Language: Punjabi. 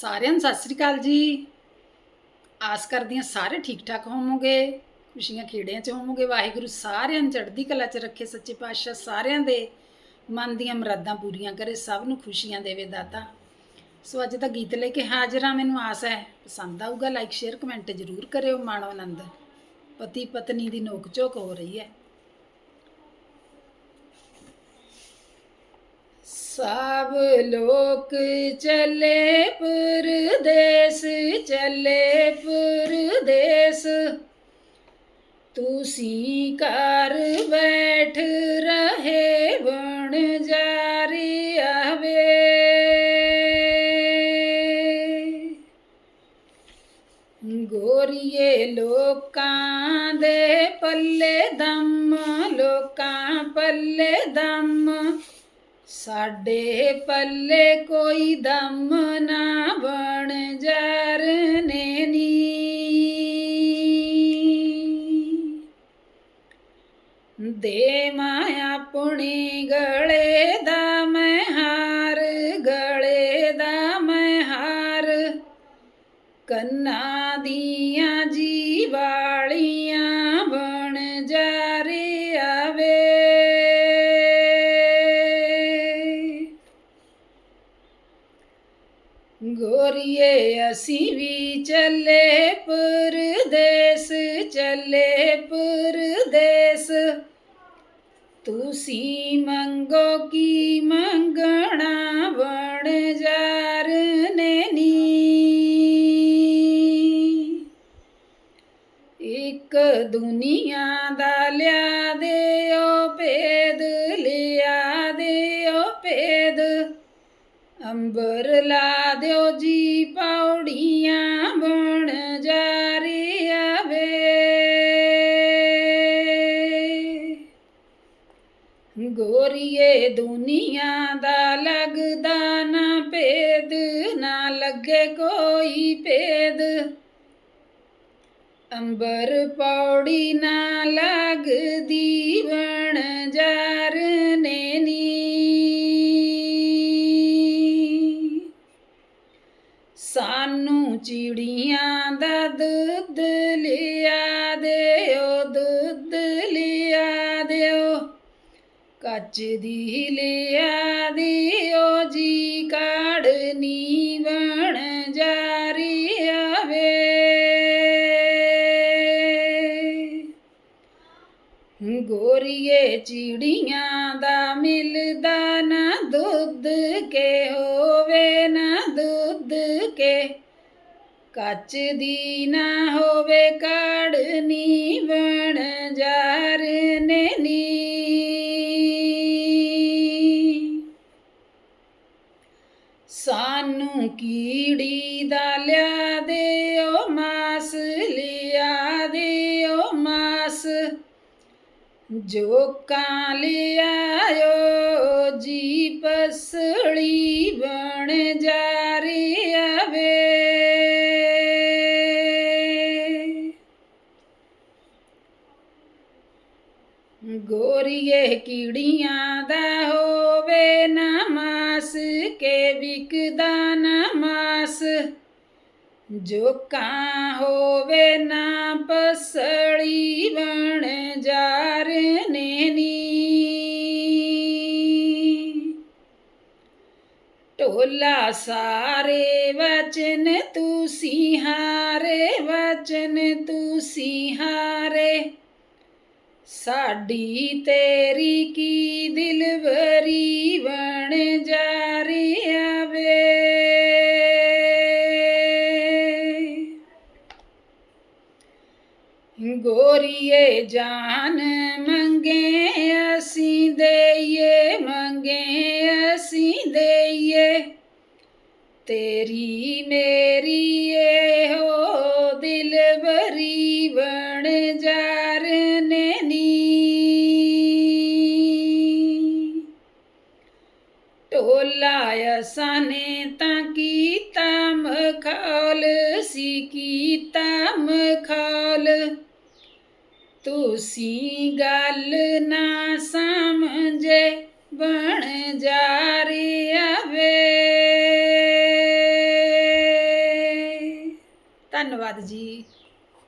ਸਾਰਿਆਂ ਨੂੰ ਸਤਿ ਸ੍ਰੀ ਅਕਾਲ ਜੀ। ਆਸ ਕਰਦੀ ਹਾਂ ਸਾਰੇ ਠੀਕ ਠਾਕ ਹੋਵੋਗੇ, ਖੁਸ਼ੀਆਂ ਖੇੜਿਆਂ 'ਚ ਹੋਵੋਗੇ। ਵਾਹਿਗੁਰੂ ਸਾਰਿਆਂ ਨੂੰ ਚੜ੍ਹਦੀ ਕਲਾ 'ਚ ਰੱਖੇ ਸੱਚੇ ਪਾਤਸ਼ਾਹ, ਸਾਰਿਆਂ ਦੇ ਮਨ ਦੀਆਂ ਮਰਾਦਾਂ ਪੂਰੀਆਂ ਕਰੇ, ਸਭ ਨੂੰ ਖੁਸ਼ੀਆਂ ਦੇਵੇ ਦਾਤਾ। ਸੋ ਅੱਜ ਦਾ ਗੀਤ ਲੈ ਕੇ ਹਾਜ਼ਰ ਹਾਂ, ਮੈਨੂੰ ਆਸ ਹੈ, ਪਸੰਦ ਆਊਗਾ ਲਾਈਕ ਸ਼ੇਅਰ ਕਮੈਂਟ ਜ਼ਰੂਰ ਕਰਿਓ ਮਾਣੋ ਆਨੰਦ। ਪਤੀ ਪਤਨੀ ਦੀ ਨੋਕ ਝੋਕ ਹੋ ਰਹੀ ਹੈ। ਸਭ ਲੋਕ ਚੱਲੇ ਪਰਦੇਸ ਚੱਲੇ ਪਰਦੇਸ। ਤੁਸੀਂ ਘਰ ਬੈਠ ਰਹੇ ਬਣ ਜਾਰੀ ਆਵੇ ਗੋਰੀਏ ਲੋਕਾਂ ਦੇ ਪੱਲੇ ਦਮ, ਲੋਕਾਂ ਪੱਲੇ ਦਮ। ਸਾਡੇ ਪੱਲੇ ਕੋਈ ਦਮ ਨਾ ਬਣ ਜਰਨੇ ਨੀ। ਦੇ ਮਾਇਆ ਪੁਣੀ ਗਲੇ ਦਾ ਮੈਂ ਹਾਰ, ਗਲੇ ਦਾ ਮੈਂ ਹਾਰ। ਕੰਨਾਂ ਦੀਆਂ ਜੀਵਾ ਗੋਰੀਏ, ਅਸੀਂ ਵੀ ਚੱਲੇ ਪਰਦੇਸ ਚੱਲੇ ਪਰਦੇਸ। ਤੁਸੀਂ ਮੰਗੋ ਕੀ ਮੰਗਣਾ ਬਣ ਜਾਰਨੇ ਨੀ। ਇੱਕ ਦੁਨੀਆ ਦਾ ਲਿਆ ਅੰਬਰ ਲਾ ਦਿਓ ਜੀ ਪੌੜੀਆਂ ਬਣ ਜਾਰੀ ਆਵੇ ਗੋਰੀਏ ਦੁਨੀਆ ਦਾ ਲੱਗਦਾ ਨਾ ਭੇਦ, ਨਾ ਲੱਗੇ ਕੋਈ ਭੇਦ। ਅੰਬਰ ਪੌੜੀ ਨਾ ਲੱਗਦੀ ਬਣ ਸਾਨੂੰ ਦਾ ਦੁੱਧ ਲਿਆ ਦਿਓ, ਦੁੱਧ ਲਿਆ ਦਿਓ। ਕੱਚ ਦੀ ਲਿਆ ਦਿਓ ਜੀ ਕਾੜਨੀ ਬਣ ਜਾਰੀ ਆਵੇ। ਗੋਰੀਏ ਚਿੜੀਆਂ ਦਾ ਮਿਲਦਾ ਨਾ ਦੁੱਧ ਕੇ ਹੋਵੇ, ਨਾ ਦੁੱਧ ਕੇ ਕੱਚ ਦੀ ਨਾ ਹੋਵੇ ਕਾੜਨੀ ਬਣ ਜਾਰਨੇ ਨੀ ਸਾਨੂੰ ਕੀੜੀ ਦਾ ਲਿਆ ਦਿਓ, ਮਾਸ ਲਿਆ ਦਿਓ, ਮਾਸ। ਜੋ ਕਾਂ ਲਿਆਇਓ, ਜੀ ਪਸਲੀ ਬਣ ਜਾ ਗੋਰੀਏ ਕੀੜੀਆਂ ਦਾ ਹੋਵੇ ਨਾ ਮਾਸ, ਕੇ ਵਿਕਦਾ ਨਾ ਮਾਸ। ਜੋ ਕਾਂ ਹੋਵੇ ਨਾ ਪਸੜੀ ਬਣ ਜਾਰਨੇ ਨੀ ਢੋਲਾ ਸਾਰੇ ਵਚਨ ਤੁਸੀਂ ਹਾਰੇ, ਵਚਨ ਤੁਸੀਂ ਹਾਰੇ। ਸਾਡੀ ਤੇਰੀ ਕੀ ਦਿਲਵਰੀ ਬਣ ਜਾਰੀ ਆਵੇ ਗੋਰੀਏ ਜਾਨ ਮੰਗੇ ਅਸੀਂ ਦੇਈਏ, ਮੰਗੇ ਅਸੀਂ ਦੇਈਏ। ਤੇਰੀ ਮੇਰੀ ਜਾਰਨੇ ਨੀ। ਢੋਲਾ ਅਸਾਨੇ ਤਾਂ ਕੀਤਾ ਮਖੌਲ, ਸੀ ਕੀਤਾ ਮਖੌਲ। ਤੁਸੀਂ ਗੱਲ ਨਾ ਸਮਝੇ ਬਣ ਜਾ